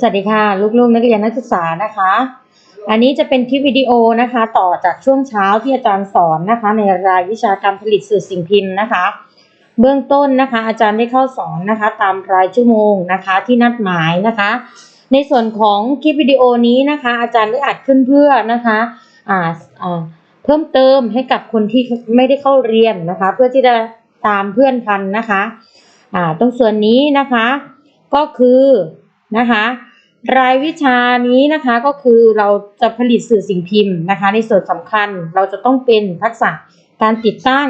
สวัสดีค่ะลูกๆนักเรียนนักศึกษานะคะ อันนี้จะเป็นคลิปวิดีโอนะคะ ต่อจากช่วงเช้าที่อาจารย์สอนนะคะ ในรายวิชาการผลิตสื่อสิ่งพิมพ์นะคะ เบื้องต้นนะคะ อาจารย์ได้เข้าสอนนะคะ ตามรายชั่วโมงนะคะ ที่นัดหมายนะคะ ในส่วนของคลิปวิดีโอนี้นะคะ อาจารย์ได้อัดขึ้นเพื่อนะคะอ่าอ่าเพิ่มเติมให้กับคนที่ไม่ได้เข้าเรียนนะคะ เพื่อที่จะตามเพื่อนทันนะคะอ่าตรงส่วนนี้นะคะ ก็คือนะคะรายวิชานี้นะคะก็คือเราจะผลิตสื่อสิ่งพิมพ์นะคะ ในส่วนสำคัญเราจะต้องเป็นทักษะการติดตั้ง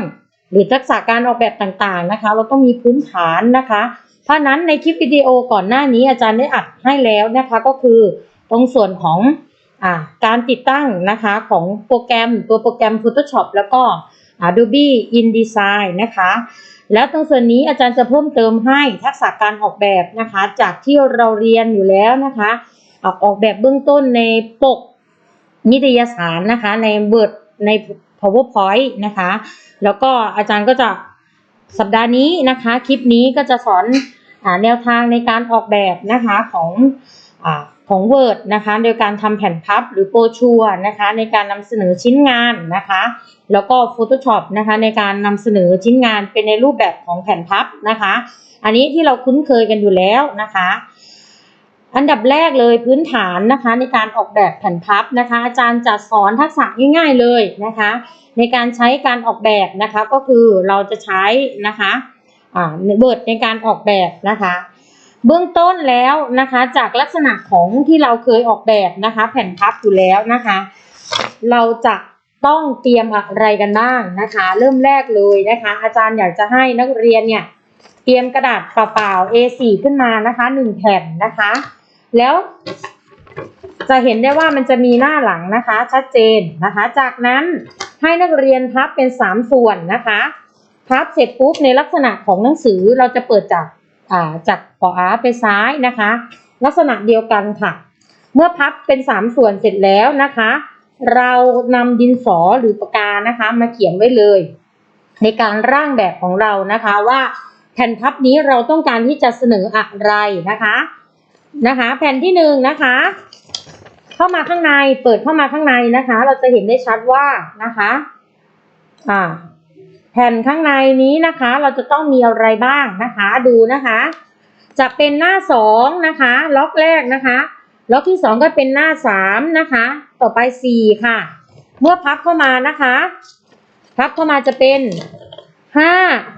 หรือทักษะการออกแบบต่างๆนะคะ เราต้องมีพื้นฐานนะคะ เพราะนั้นในคลิปวิดีโอก่อนหน้านี้อาจารย์ได้อัดให้แล้วนะคะก็คือตรงส่วนของอการติดตั้งนะคะของโปรแกรมตัวโปรแกรม Photoshop แล้วก็ Adobe InDesign นะคะ แล้วตรงส่วนนี้อาจารย์จะเพิ่มเติมให้ทักษะการออกแบบนะคะ จากที่เราเรียนอยู่แล้วนะคะออกออกแบบเบื้องต้นในปกนิตยสารนะคะ ใน Word ใน PowerPoint นะคะ แล้วก็อาจารย์ก็จะสัปดาห์นี้นะคะ คลิปนี้ก็จะสอนอแนวทางในการออกแบบนะคะของ ของ Word นะคะ โดยการทำแผ่นพับหรือโปรชัวนะคะ ในการนำเสนอชิ้นงานนะคะ แล้วก็ Photoshop นะคะในการนำเสนอชิ้นงานเป็นในรูปแบบของแผ่นพับนะคะ อันนี้ที่เราคุ้นเคยกันอยู่แล้วนะคะ อันดับแรกเลยพื้นฐานนะคะ ในการออกแบบแผ่นพับนะคะ อาจารย์จะสอนทักษะง่าย ๆเลยนะคะ ในการใช้การออกแบบนะคะก็คือเราจะใช้นะคะเบิร์ดในการออกแบบนะคะ เบื้องต้นแล้วนะคะ จากลักษณะของที่เราเคยออกแบบนะคะ แผ่นพับอยู่แล้วนะคะ เราจะต้องเตรียมอะไรกันบ้างนะคะ เริ่มแรกเลยนะคะ อาจารย์อยากจะให้นักเรียนเนี่ยเตรียมกระดาษเปล่าๆ A4 ขึ้นมานะคะหนึ่งแผ่นนะคะ แล้วจะเห็นได้ว่ามันจะมีหน้าหลังนะคะ ชัดเจนนะคะ จากนั้นให้นักเรียนพับเป็นสามส่วนนะคะ พับเสร็จปุ๊บในลักษณะของหนังสือเราจะเปิดจาก จากขวาไปซ้ายนะคะ ลักษณะเดียวกันค่ะ เมื่อพับเป็นสามส่วนเสร็จแล้วนะคะ เรานำดินสอหรือปากกานะคะ มาเขียนไว้เลย ในการร่างแบบของเรานะคะว่าแผ่นพับนี้เราต้องการที่จะเสนออะไรนะคะนะคะ แผ่นที่หนึ่งนะคะ เข้ามาข้างในเปิดเข้ามาข้างในนะคะ เราจะเห็นได้ชัดว่านะคะ อ่า แผ่นข้างในนี้นะคะ เราจะต้องมีอะไรบ้างนะคะดูนะคะ จะเป็นหน้าสองนะคะ ล็อกแรกนะคะล็อกที่สองก็เป็นหน้าสามนะคะ ต่อไปสี่ค่ะ เมื่อพับเข้ามานะคะ พับเข้ามาจะเป็นห้า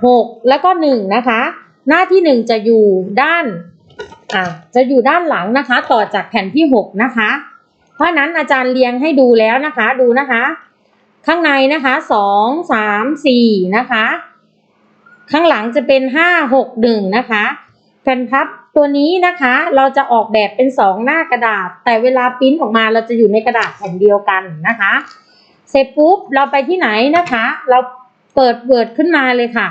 หกแล้วก็หนึ่งนะคะ หน้าที่หนึ่งจะอยู่ด้านอ่าจะอยู่ด้านหลังนะคะ ต่อจากแผ่นที่หกนะคะ เพราะฉะนั้นอาจารย์เรียงให้ดูแล้วนะคะดูนะคะ ข้างในนะคะสองสามสี่นะคะ ข้างหลังจะเป็นห้าหกหนึ่งนะคะแผ่นพับตัวนี้นะคะเราจะออกแบบเป็นสองหน้ากระดาษ แต่เวลาปริ้นออกมาเราจะอยู่ในกระดาษแผ่นเดียวกันนะคะ เสร็จปุ๊บเราไปที่ไหนนะคะ เราเปิด Word ขึ้นมาเลยค่ะ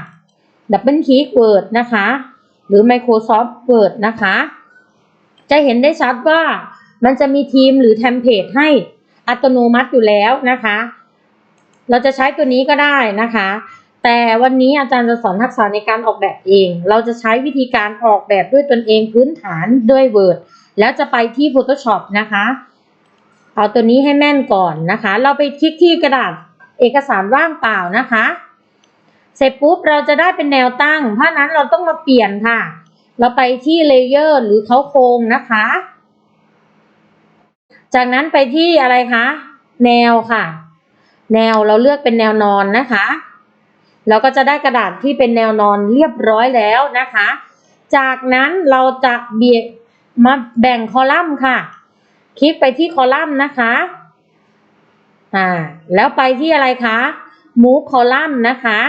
ดับเบิลคลิก Word นะคะ หรือ Microsoft Word นะคะ จะเห็นได้ชัดว่ามันจะมีทีมหรือเทมเพลตให้อัตโนมัติอยู่แล้วนะคะ เราจะใช้ตัวนี้ก็ได้นะคะ แต่วันนี้อาจารย์จะสอนทักษะในการออกแบบเอง เราจะใช้วิธีการออกแบบด้วยตนเองพื้นฐานด้วย Word แล้วจะไปที่ Photoshop นะคะ เอาตัวนี้ให้แม่นก่อนนะคะ เราไปคลิกที่กระดาษเอกสารว่างเปล่านะคะ เสร็จปุ๊บเราจะได้เป็นแนวตั้ง เพราะฉะนั้นเราต้องมาเปลี่ยนค่ะ เราไปที่เลเยอร์หรือเขาโครงนะคะ จากนั้นไปที่อะไรคะ แนวค่ะ แนวเราเลือกเป็นแนวนอนนะคะ เราก็จะได้กระดาษที่เป็นแนวนอนเรียบร้อยแล้วนะคะ จากนั้นเราจะเบียดมาแบ่งคอลัมน์ค่ะ คลิกไปที่คอลัมน์นะคะอ่าแล้วไปที่อะไรคะ move column นะคะ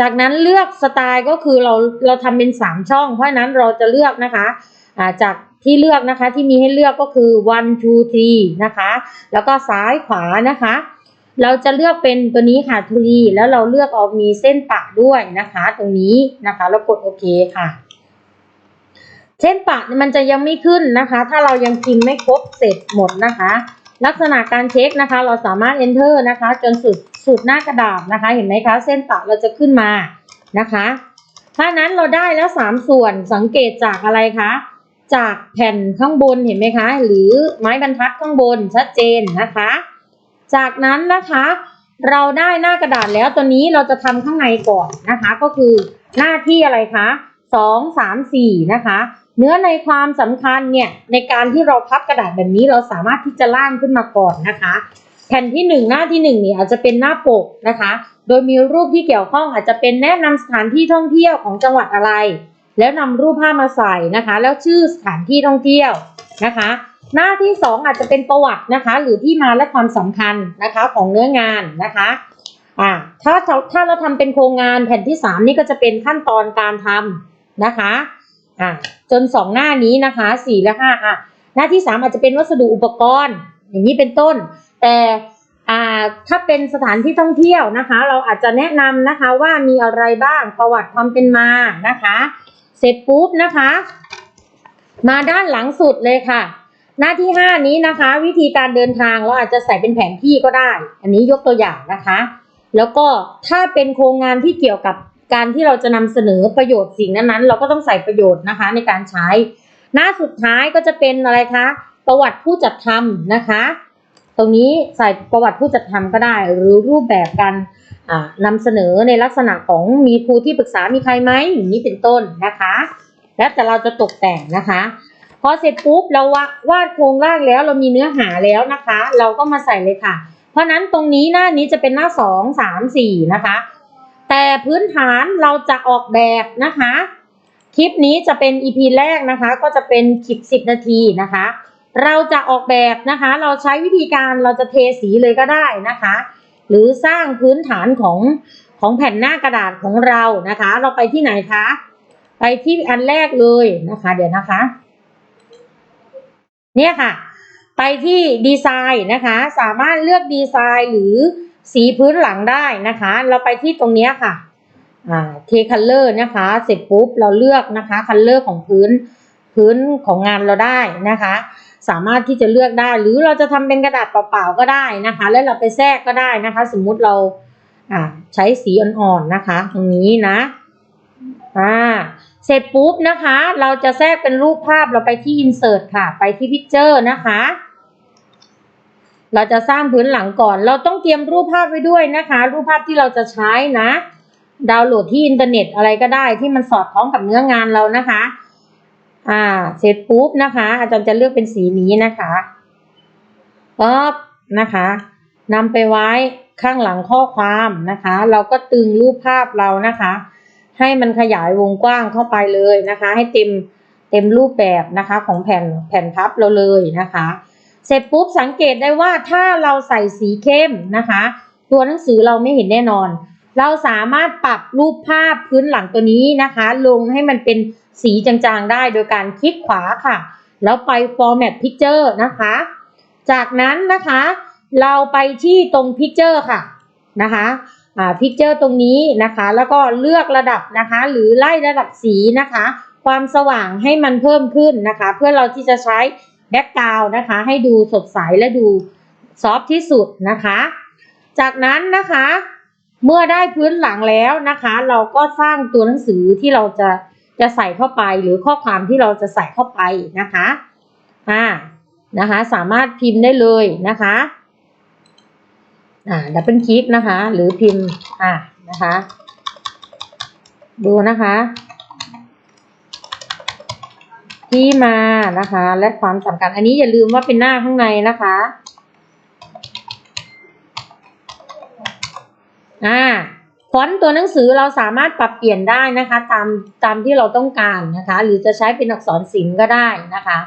จากนั้นเลือกสไตล์ก็คือเราเราทำเป็นสามช่อง เพราะนั้นเราจะเลือกนะคะอ่าจากที่เลือกนะคะที่มีให้เลือกก็คือ one two three นะคะ แล้วก็ซ้ายขวานะคะ เราจะเลือกเป็นตัวนี้ค่ะ three แล้วเราเลือกเอามีเส้นปะด้วยนะคะ ตรงนี้นะคะแล้วกดโอเคค่ะ เส้นปะมันจะยังไม่ขึ้นนะคะ ถ้าเรายังพิมพ์ไม่ครบเสร็จหมดนะคะ ลักษณะการเช็คนะคะ เราสามารถ enter นะคะ จนสุดสุดหน้ากระดาษนะคะ เห็นไหมคะ เส้นปะเราจะขึ้นมานะคะ ถ้านั้นเราได้แล้วสามส่วนสังเกตจากอะไรคะจากแผ่นข้างบนเห็นไหมคะ หรือไม้บรรทัดข้างบนชัดเจนนะคะ จากนั้นนะคะ เราได้หน้ากระดาษแล้วตัวนี้เราจะทำข้างในก่อนนะคะ ก็คือหน้าที่อะไรคะสองสามสี่นะคะ เนื้อในความสำคัญเนี่ยในการที่เราพับกระดาษแบบนี้เราสามารถที่จะล่างขึ้นมาก่อนนะคะ แผ่นที่หนึ่งหน้าที่หนึ่งเนี่ยอาจจะเป็นหน้าปกนะคะ โดยมีรูปที่เกี่ยวข้องอาจจะเป็นแนะนำสถานที่ท่องเที่ยวของจังหวัดอะไร แล้วนำรูปภาพมาใส่นะคะ แล้วชื่อสถานที่ท่องเที่ยวนะคะ หน้าที่สองอาจจะเป็นประวัตินะคะ หรือที่มาและความสำคัญนะคะของเนื้องานนะคะอ่าถ้าถ้าเราทำเป็นโครงงานแผ่นที่สามนี่ก็จะเป็นขั้นตอนการทำนะคะอ่าจนสองหน้านี้นะคะสี่และห้าอะหน้าที่สามอาจจะเป็นวัสดุอุปกรณ์ อย่างนี้เป็นต้น แต่อ่าถ้าเป็นสถานที่ท่องเที่ยวนะคะ เราอาจจะแนะนำนะคะว่ามีอะไรบ้างประวัติความเป็นมานะคะ เสร็จปุ๊บนะคะ มาด้านหลังสุดเลยค่ะ หน้าที่ห้านี้นะคะ วิธีการเดินทางเราอาจจะใส่เป็นแผนที่ก็ได้ อันนี้ยกตัวอย่างนะคะ แล้วก็ถ้าเป็นโครงงานที่เกี่ยวกับการที่เราจะนำเสนอประโยชน์สิ่งนั้นๆ เราก็ต้องใส่ประโยชน์นะคะในการใช้ หน้าสุดท้ายก็จะเป็นอะไรคะประวัติผู้จัดทำนะคะ ตรงนี้ใส่ประวัติผู้จัดทำก็ได้ หรือรูปแบบการอ่านำเสนอในลักษณะของมีครูที่ปรึกษามีใครไหมอย่างนี้เป็นต้นนะคะ แล้วแต่เราจะตกแต่งนะคะ อเสร็จปุ๊บเราวาดโครงร่างแล้วเรามีเนื้อหาแล้วนะคะ เราก็มาใส่เลยค่ะ เพราะนั้นตรงนี้หน้านี้จะเป็นหน้าสองสามสี่นะคะ แต่พื้นฐานเราจะออกแบบนะคะ คลิปนี้จะเป็น EP แรกนะคะ ก็จะเป็นคลิป10นาทีนะคะ เราจะออกแบบนะคะ เราใช้วิธีการเราจะเทสีเลยก็ได้นะคะ หรือสร้างพื้นฐานของของแผ่นหน้ากระดาษของเรานะคะ เราไปที่ไหนคะ ไปที่อันแรกเลยนะคะ เดี๋ยวนะคะ เนี่ยค่ะ ไปที่ดีไซน์นะคะ สามารถเลือกดีไซน์หรือสีพื้นหลังได้นะคะ เราไปที่ตรงนี้ค่ะอ่าเทคัลเลอร์นะคะ เสร็จปุ๊บเราเลือกนะคะคัลเลอร์ของพื้นพื้นของงานเราได้นะคะ สามารถที่จะเลือกได้หรือเราจะทำเป็นกระดาษเปล่าๆก็ได้นะคะ แล้วเราไปแทรกก็ได้นะคะ สมมุติเราอ่าใช้สีอ่อนๆนะคะ ตรงนี้นะ อ่าเสร็จปุ๊บนะคะ เราจะแทรกเป็นรูปภาพเราไปที่ insert ค่ะ ไปที่ picture นะคะ เราจะสร้างพื้นหลังก่อน เราต้องเตรียมรูปภาพไว้ด้วยนะคะ รูปภาพที่เราจะใช้นะ ดาวน์โหลดที่อินเทอร์เน็ตอะไรก็ได้ที่มันสอดคล้องกับเนื้องานเรานะคะ อ่า เสร็จปุ๊บนะคะ อาจารย์จะเลือกเป็นสีนี้นะคะป๊อบนะคะนำไปไว้ข้างหลังข้อความนะคะ เราก็ตึงรูปภาพเรานะคะ ให้มันขยายวงกว้างเข้าไปเลยนะคะ ให้เต็มเต็มรูปแบบนะคะของแผ่นแผ่นพับเราเลยนะคะ เสร็จปุ๊บสังเกตได้ว่าถ้าเราใส่สีเข้มนะคะ ตัวหนังสือเราไม่เห็นแน่นอน เราสามารถปรับรูปภาพพื้นหลังตัวนี้นะคะ ลงให้มันเป็นสีจางๆได้โดยการคลิกขวาค่ะ แล้วไป format picture นะคะ จากนั้นนะคะ เราไปที่ตรง picture ค่ะนะคะ อ่า picture ตรงนี้นะคะ แล้วก็เลือกระดับนะคะ หรือไล่ระดับสีนะคะ ความสว่างให้มันเพิ่มขึ้นนะคะ เพื่อเราที่จะใช้แบ็กกราวนะคะ ให้ดูสดใสและดูซอฟที่สุดนะคะ จากนั้นนะคะ เมื่อได้พื้นหลังแล้วนะคะ เราก็สร้างตัวหนังสือที่เราจะจะใส่เข้าไปหรือข้อความที่เราจะใส่เข้าไปนะคะอ่านะคะ สามารถพิมพ์ได้เลยนะคะ อ่าดับเบิลคลิกนะคะ หรือพิมพ์อ่านะคะ ดูนะคะ ที่มานะคะ และความสำคัญ อันนี้อย่าลืมว่าเป็นหน้าข้างในนะคะอ่าฟอนต์ตัวหนังสือเราสามารถปรับเปลี่ยนได้นะคะ ตามตามที่เราต้องการนะคะ หรือจะใช้เป็นอักษรศิลป์ก็ได้นะคะ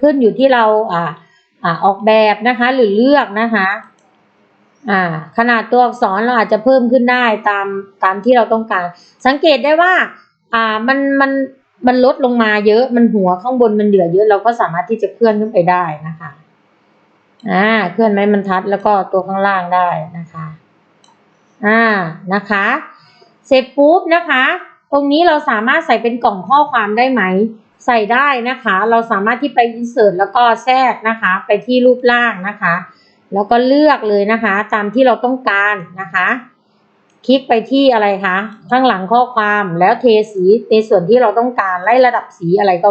ขึ้นอยู่ที่เราอ่าอ่าออกแบบนะคะ หรือเลือกนะคะ อ่าขนาดตัวอักษรเราอาจจะเพิ่มขึ้นได้ตามตามที่เราต้องการ สังเกตได้ว่า อ่ามันมันมันลดลงมาเยอะมันหัวข้างบนมันเหลือเยอะเราก็สามารถที่จะเคลื่อนขึ้นไปได้นะคะอ่าเคลื่อนไม้บรรทัดแล้วก็ตัวข้างล่างได้นะคะอ่านะคะ เสร็จปุ๊บนะคะ ตรงนี้เราสามารถใส่เป็นกล่องข้อความได้ไหม ใส่ได้นะคะ เราสามารถที่ไป insert แล้วก็แทรกนะคะ ไปที่รูปร่างนะคะ แล้วก็เลือกเลยนะคะ ตามที่เราต้องการนะคะ คลิกไปที่อะไรคะข้างหลังข้อความแล้วเทสีในส่วนที่เราต้องการไล่ระดับสีอะไรก็